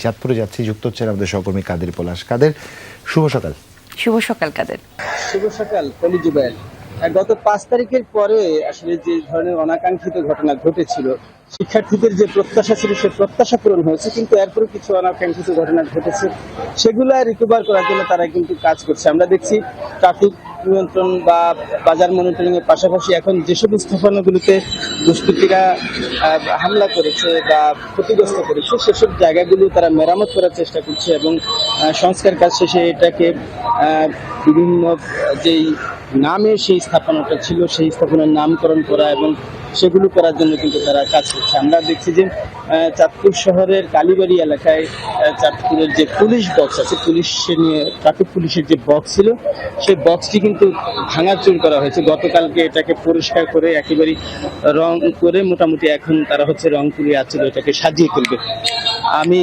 চাঁদপুরে যাচ্ছি। যুক্ত হচ্ছেন আমাদের সহকর্মী কাদের পলাশ। কাদের শুভ সকাল। শুভ সকাল কাদের। শুভ সকাল কলি জুবাইল আহ, গত পাঁচ তারিখের পরে আসলে যে ধরনের অনাকাঙ্ক্ষিত ঘটনা ঘটেছিল, শিক্ষার্থীদের যে প্রত্যাশা ছিল সে প্রত্যাশা পূরণ হয়েছে, কিন্তু এরপরে কিছু অনাকাঙ্ক্ষিত ঘটনা ঘটেছে, সেগুলো রিকভার করার জন্য তারা কিন্তু কাজ করছে। আমরা দেখছি ট্রাফিক নিয়ন্ত্রণ বা বাজার মনিটরিং এর পাশাপাশি এখন যেসব স্থাপনাগুলোতে দুষ্কৃতীরা হামলা করেছে বা ক্ষতিগ্রস্ত করেছে, সেসব জায়গাগুলো তারা মেরামত করার চেষ্টা করছে এবং সংস্কার কাজ শেষে এটাকে বিভিন্ন যেই নামে সেই স্থাপনাটা ছিল, সেই স্থাপনার নামকরণ করা এবং সেগুলো করার জন্য কিন্তু তারা কাজ করছে। আমরা দেখছি যে চাঁদপুর শহরের কালীবাড়ি এলাকায় চাঁদপুরের যে পুলিশ বক্স আছে, পুলিশ নিয়ে, ট্রাফিক পুলিশের যে বক্স ছিল, সেই বক্সটি কিন্তু ভাঙাচুর করা হয়েছে। গতকালকে এটাকে পরিষ্কার করে একেবারে রং করে মোটামুটি এখন তারা হচ্ছে রং তুলে আছিল এটাকে সাজিয়ে তুলবে। আমি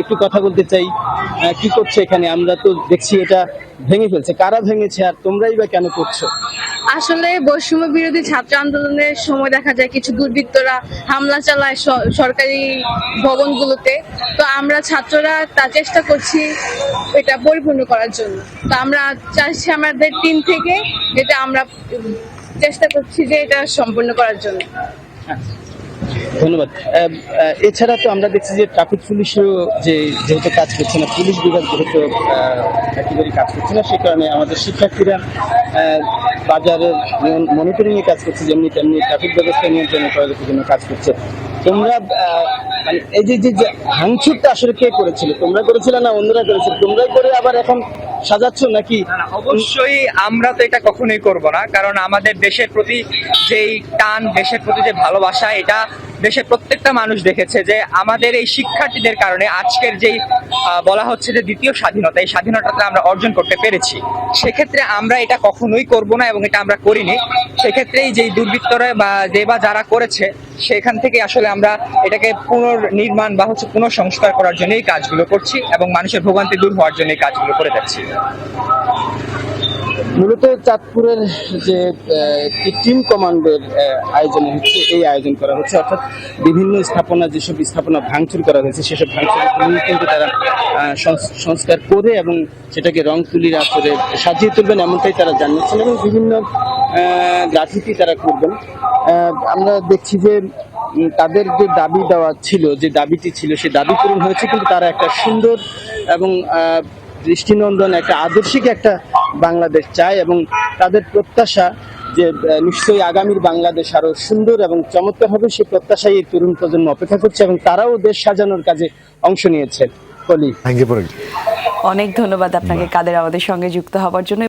একটু কথা বলতে চাই। কি করছে এখানে? আমরা তো দেখছি এটা ভেঙে ফেলছে। কারা ভেঙেছে আর তোমরাই বা কেন করছ? আসলে বৈষম্য বিরোধী ছাত্র আন্দোলনের সময় দেখা যায় কিছু দুর্বৃত্তরা হামলা চালায় সরকারি ভবনগুলোতে। তো আমরা ছাত্ররা তা চেষ্টা করছি এটা পরিপূর্ণ করার জন্য। তো আমরা চাইছি আমাদের টিম থেকে যেটা আমরা চেষ্টা করছি যে এটা সম্পূর্ণ করার জন্য। ধন্যবাদ। এছাড়া তো আমরা দেখছি যে ট্রাফিক পুলিশও যে যেহেতু কাজ করছে না, পুলিশ বিভাগ যেহেতু একেবারেই কাজ করছে না, সে কারণে আমাদের শিক্ষার্থীরা বাজারের মনিটরিং এ কাজ করছে, যেমনি তেমনি ট্রাফিক ব্যবস্থা নিয়ন্ত্রণ করার জন্য কাজ করছে। তোমরা মানে এই যে যে ভাঙচুরটা আসলে কে করেছিল? তোমরা করেছিলে না অন্যরা করেছিল? তোমরাই করে আবার এখন সাজাচ্ছ নাকি? অবশ্যই আমরা তো এটা কখনোই করব না, কারণ আমাদের দেশের প্রতি যেই টান, দেশের প্রতি যে ভালোবাসা, এটা দেশের প্রত্যেকটা মানুষ দেখেছে যে আমাদের এই শিক্ষার্থীদের কারণে আজকের যেই বলা হচ্ছে যে দ্বিতীয় স্বাধীনতা, এই স্বাধীনতাটা আমরা অর্জন করতে পেরেছি। সেক্ষেত্রে আমরা এটা কখনোই করব না এবং এটা আমরা করিনি। সেক্ষেত্রেই যেই দুর্বৃত্তরা বা যে বা যারা করেছে, সেখান থেকে আসলে আমরা এটাকে পুনর্নির্মাণ বা হচ্ছে পুনঃসংস্কার করার জন্যই কাজগুলো করছি এবং মানুষের ভোগান্তি দূর হওয়ার জন্য এই কাজগুলো করে যাচ্ছি। মূলত চাঁদপুরের যে টিম কমান্ডের আয়োজনে হচ্ছে, এই আয়োজন করা হচ্ছে। অর্থাৎ বিভিন্ন স্থাপনা, যেসব স্থাপনা ভাঙচুর করা হয়েছে, সেসব ভাঙচুর কিন্তু তারা সংস্কার করে এবং সেটাকে রং তুলির আচরে সাজিয়ে তুলবেন এমনটাই তারা জানিয়েছেন এবং বিভিন্ন গ্রাফিতি তারা করবেন। আমরা দেখছি যে তাদের যে দাবি দেওয়া ছিল, যে দাবিটি ছিল, সে দাবি পূরণ হয়েছে, কিন্তু তারা একটা সুন্দর এবং দৃষ্টিনন্দন, একটা আদর্শিক একটা বাংলাদেশ চায় এবং তাদের প্রত্যাশা যে নিশ্চয়ই আগামীর বাংলাদেশ আরও সুন্দর এবং চমৎকার হবে সেই প্রত্যাশাই এই তরুণ প্রজন্ম অপেক্ষা করছে এবং তারাও দেশ সাজানোর কাজে অংশ নিয়েছে। অনেক ধন্যবাদ আপনাকে কাদের আমাদের সঙ্গে যুক্ত হওয়ার জন্য।